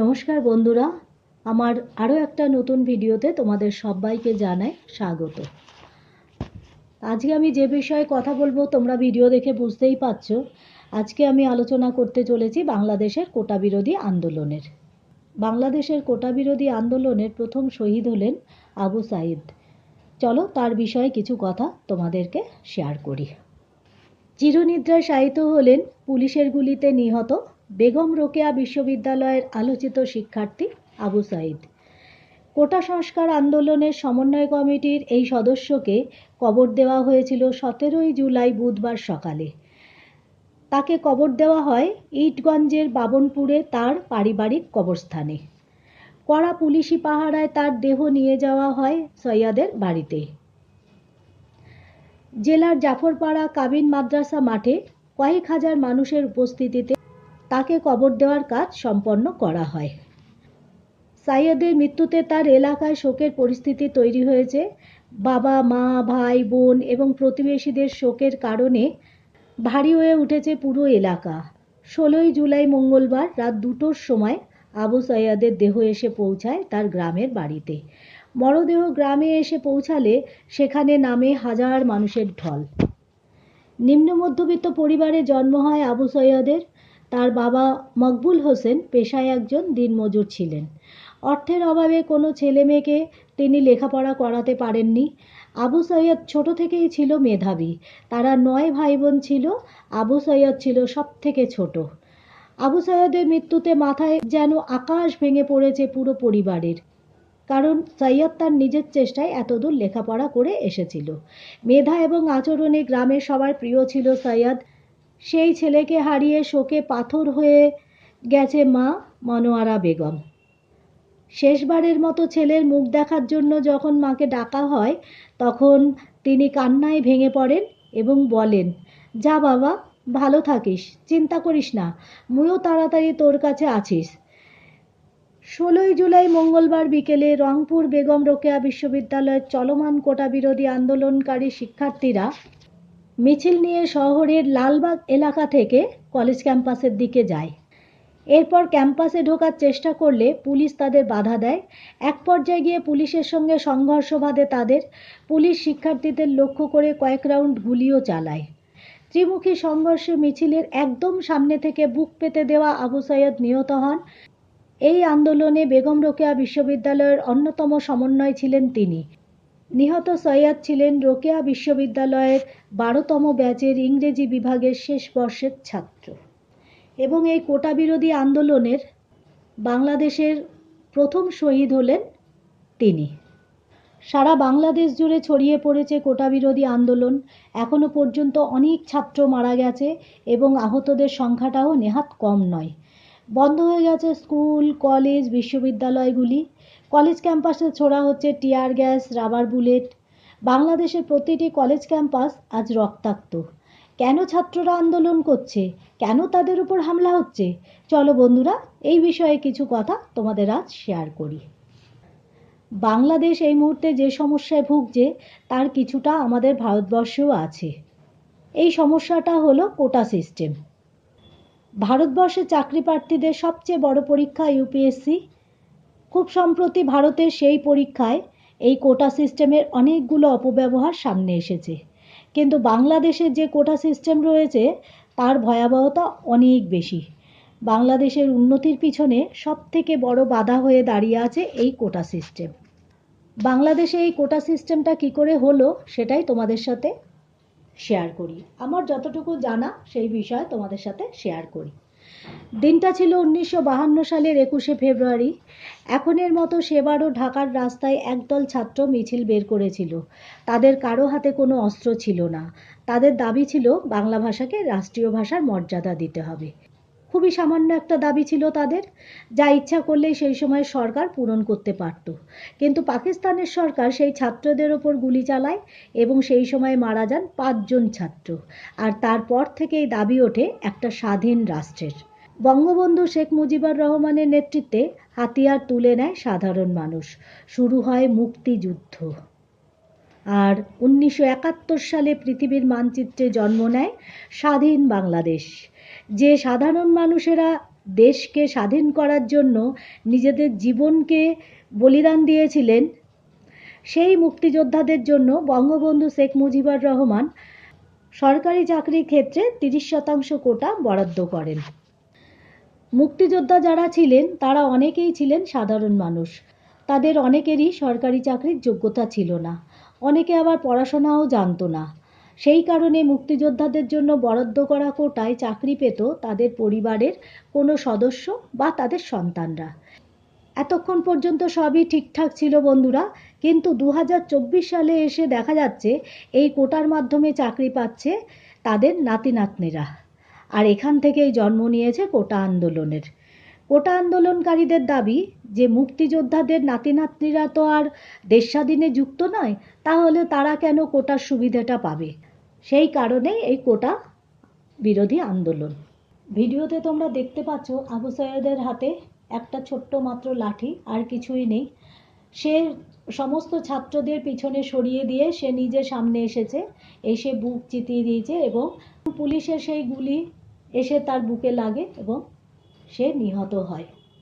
নমস্কার বন্ধুরা, আমার আরও একটা নতুন ভিডিওতে তোমাদের সবাইকে জানাই স্বাগত। আজকে আমি যে বিষয়ে কথা বলব তোমরা ভিডিও দেখে বুঝতেই পারছ, আজকে আমি আলোচনা করতে চলেছি বাংলাদেশের কোটা বিরোধী আন্দোলনের। বাংলাদেশের কোটা বিরোধী আন্দোলনের প্রথম শহীদ হলেন আবু সাইদ। চলো তার বিষয়ে কিছু কথা তোমাদেরকে শেয়ার করি। চিরনিদ্রায় শায়িত হলেন পুলিশের গুলিতে নিহত বেগম রোকেয়া বিশ্ববিদ্যালয়ের আলোচিত শিক্ষার্থী আবু সাইদ কোটা সংস্কার আন্দোলনের সমন্বয় কমিটির এই সদস্যকে কবর দেওয়া হয়েছিল সতেরোই জুলাই বুধবার সকালে। তাকে কবর দেওয়া হয় ইটগঞ্জের বাবনপুরে তার পারিবারিক কবরস্থানে। কড়া পুলিশি পাহারায় তার দেহ নিয়ে যাওয়া হয় সৈয়াদের বাড়িতে। জেলার জাফরপাড়া কাবিন মাদ্রাসা মাঠে কয়েক হাজার মানুষের উপস্থিতিতে তাকে কবর দেওয়ার কাজ সম্পন্ন করা হয়। সাইয়দের মৃত্যুতে তার এলাকায় শোকের পরিস্থিতি তৈরি হয়েছে। বাবা, মা, ভাই, বোন এবং প্রতিবেশীদের শোকের কারণে ভারী হয়ে উঠেছে পুরো এলাকা। ষোলোই জুলাই মঙ্গলবার রাত দুটোর সময় আবু সৈয়াদের দেহ এসে পৌঁছায় তার গ্রামের বাড়িতে। মরদেহ গ্রামে এসে পৌঁছালে সেখানে নামে হাজার মানুষের ঢল। নিম্ন মধ্যবিত্ত পরিবারে জন্ম হয় আবু সৈয়দের তার বাবা মকবুল হোসেন পেশায় একজন দিনমজুর ছিলেন। অর্থের অভাবে কোনো ছেলে মেয়েকে তিনি লেখাপড়া করাতে পারেননি। আবু সৈয়দ ছোট থেকেই ছিল মেধাবী। তারা নয় ভাই বোন ছিল। আবু সৈয়দ ছিল সব থেকে ছোট। আবু সৈয়দের মৃত্যুতে মাথায় যেন আকাশ ভেঙে পড়েছে পুরো পরিবারের। কারণ সৈয়দ তার নিজের চেষ্টায় এতদূর লেখাপড়া করে এসেছিল। মেধা এবং আচরণে গ্রামের সবার প্রিয় ছিল সৈয়দ। সেই ছেলেকে হারিয়ে শোকে পাথর হয়ে গেছে মা মনোয়ারা বেগম। শেষবারের মতো ছেলের মুখ দেখার জন্য যখন মাকে ডাকা হয়, তখন তিনি কান্নায় ভেঙে পড়েন এবং বলেন, যা বাবা, ভালো থাকিস, চিন্তা করিস না মুইও তাড়াতাড়ি তোর কাছে আছিস ষোলোই জুলাই মঙ্গলবার বিকেলে রংপুর বেগম রোকেয়া বিশ্ববিদ্যালয়ের চলমান কোটা বিরোধী আন্দোলনকারী শিক্ষার্থীরা মিছিল নিয়ে শহরের লালবাগ এলাকা থেকে কলেজ ক্যাম্পাসের দিকে যায়। এরপর ক্যাম্পাসে ঢোকার চেষ্টা করলে পুলিশ তাদের বাধা দেয়। এক পর্যায়ে গিয়ে পুলিশের সঙ্গে সংঘর্ষ বাঁধে তাদের। পুলিশ শিক্ষার্থীদের লক্ষ্য করে কয়েক রাউন্ড গুলিও চালায়। ত্রিমুখী সংঘর্ষে মিছিলের একদম সামনে থেকে বুক পেতে দেওয়া আবু সৈয়দ নিহত হন। এই আন্দোলনে বেগম রোকেয়া বিশ্ববিদ্যালয়ের অন্যতম সমন্বয় ছিলেন তিনি। নিহত সৈয়দ ছিলেন রোকেয়া বিশ্ববিদ্যালয়ের বারোতম ব্যাচের ইংরেজি বিভাগের শেষ বর্ষের ছাত্র। এবং এই কোটা বিরোধী আন্দোলনের বাংলাদেশের প্রথম শহীদ হলেন তিনি। সারা বাংলাদেশ জুড়ে ছড়িয়ে পড়েছে কোটা বিরোধী আন্দোলন। এখনও পর্যন্ত অনেক ছাত্র মারা গেছে এবং আহতদের সংখ্যাটাও নেহাত কম নয়। বন্ধ হয়ে গেছে স্কুল, কলেজ, বিশ্ববিদ্যালয়গুলি। কলেজ ক্যাম্পাসে ছোড়া হচ্ছে টিয়ার গ্যাস, রাবার বুলেট। বাংলাদেশের প্রতিটি কলেজ ক্যাম্পাস আজ রক্তাক্ত। কেন ছাত্ররা আন্দোলন করছে? কেন তাদের উপর হামলা হচ্ছে? চলো বন্ধুরা, এই বিষয়ে কিছু কথা তোমাদের আজ শেয়ার করি। বাংলাদেশ এই মুহূর্তে যে সমস্যায় ভুগছে, তার কিছুটা আমাদের ভারতবর্ষেও আছে। এই সমস্যাটা হলো কোটা সিস্টেম ভারতবর্ষের চাকরি প্রার্থীদের সবচেয়ে বড় পরীক্ষা ইউপিএসসি খুব সম্প্রতি ভারতের সেই পরীক্ষায় এই কোটা সিস্টেমের অনেকগুলো অপব্যবহার সামনে এসেছে। কিন্তু বাংলাদেশের যে কোটা সিস্টেম রয়েছে, তার ভয়াবহতা অনেক বেশি। বাংলাদেশের উন্নতির পিছনে সব থেকে বড় বাধা হয়ে দাঁড়িয়ে আছে এই কোটা সিস্টেম। বাংলাদেশে এই কোটা সিস্টেমটা কি করে হলো, সেটাই তোমাদের সাথে শেয়ার করি। আমার যতটুকু জানা, সেই বিষয়ে তোমাদের সাথে শেয়ার করি। দিনটা ছিল উনিশশো বাহান্ন সালের একুশে ফেব্রুয়ারি। এখনের মতো সেবারও ঢাকার রাস্তায় একদল ছাত্র মিছিল বের করেছিল। তাদের কারও হাতে কোনো অস্ত্র ছিল না। তাদের দাবি ছিল, বাংলা ভাষাকে রাষ্ট্রীয় ভাষার মর্যাদা দিতে হবে। খুবই সামান্য একটা দাবি ছিল তাদের, যা ইচ্ছা করলেই সেই সময় সরকার পূরণ করতে পারত। কিন্তু পাকিস্তানের সরকার সেই ছাত্রদের ওপর গুলি চালায় এবং সেই সময় মারা যান পাঁচজন ছাত্র। আর তারপর থেকেই দাবি ওঠে একটা স্বাধীন রাষ্ট্রের। বঙ্গবন্ধু শেখ মুজিবুর রহমানের নেতৃত্বে হাতিয়ার তুলে নেয় সাধারণ মানুষ। শুরু হয় মুক্তিযুদ্ধ। আর উনিশশো একাত্তর সালে পৃথিবীর মানচিত্রে জন্ম নেয় স্বাধীন বাংলাদেশ। যে সাধারণ মানুষেরা দেশকে স্বাধীন করার জন্য নিজেদের জীবনকে বলিদান দিয়েছিলেন, সেই মুক্তিযোদ্ধাদের জন্য বঙ্গবন্ধু শেখ মুজিবুর রহমান সরকারি চাকরির ক্ষেত্রে তিরিশ শতাংশ কোটা বরাদ্দ করেন। মুক্তিযোদ্ধা যারা ছিলেন, তারা অনেকেই ছিলেন সাধারণ মানুষ। তাদের অনেকেরই সরকারি চাকরির যোগ্যতা ছিল না। অনেকে আবার পড়াশোনাও জানতো না। সেই কারণে মুক্তিযোদ্ধাদের জন্য বরাদ্দ করা কোটায় চাকরি পেত তাদের পরিবারের কোনো সদস্য বা তাদের সন্তানরা। এতক্ষণ পর্যন্ত সবই ঠিকঠাক ছিল বন্ধুরা, কিন্তু দু হাজার চব্বিশ সালে এসে দেখা যাচ্ছে এই কোটার মাধ্যমে চাকরি পাচ্ছে তাদের নাতি নাতনিরা আর এখান থেকেই জন্ম নিয়েছে কোটা আন্দোলনের। কোটা আন্দোলনকারীদের দাবি যে মুক্তিযোদ্ধাদের নাতি নাতনিরা তো আর দেশ স্বাধীনে যুক্ত নয়, তাহলে তারা কেন কোটার সুবিধাটা পাবে? সেই কারণেই এই কোটা বিরোধী আন্দোলন। ভিডিওতে তোমরা দেখতে পাচ্ছ আবু সৈয়দের হাতে একটা ছোট্ট মাত্র লাঠি, আর কিছুই নেই। সে সমস্ত ছাত্রদের পিছনে সরিয়ে দিয়ে সে নিজে সামনে এসেছে, এসে বুক চিতিয়ে দিয়েছে এবং পুলিশের সেই গুলি এসে তার বুকে লাগে এবং সে নিহত হয়।